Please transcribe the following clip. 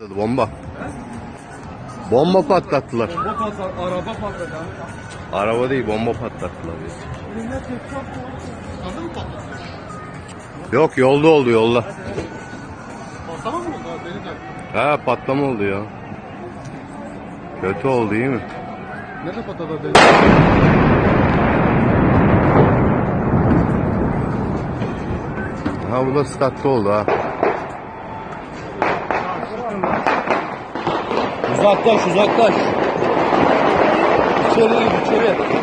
Bomba. Bomba patlattılar. Bomba patlar, araba patladı. Araba değil bomba patlattılar. Yok yolda oldu yolda. Patlama mı oldu abi? Beni de. Ha patlama oldu ya. Kötü oldu iyi mi? Nerede patladı abi? Ha bu da statta oldu ha. Uzaklaş uzaklaş. İçeri gir içeri.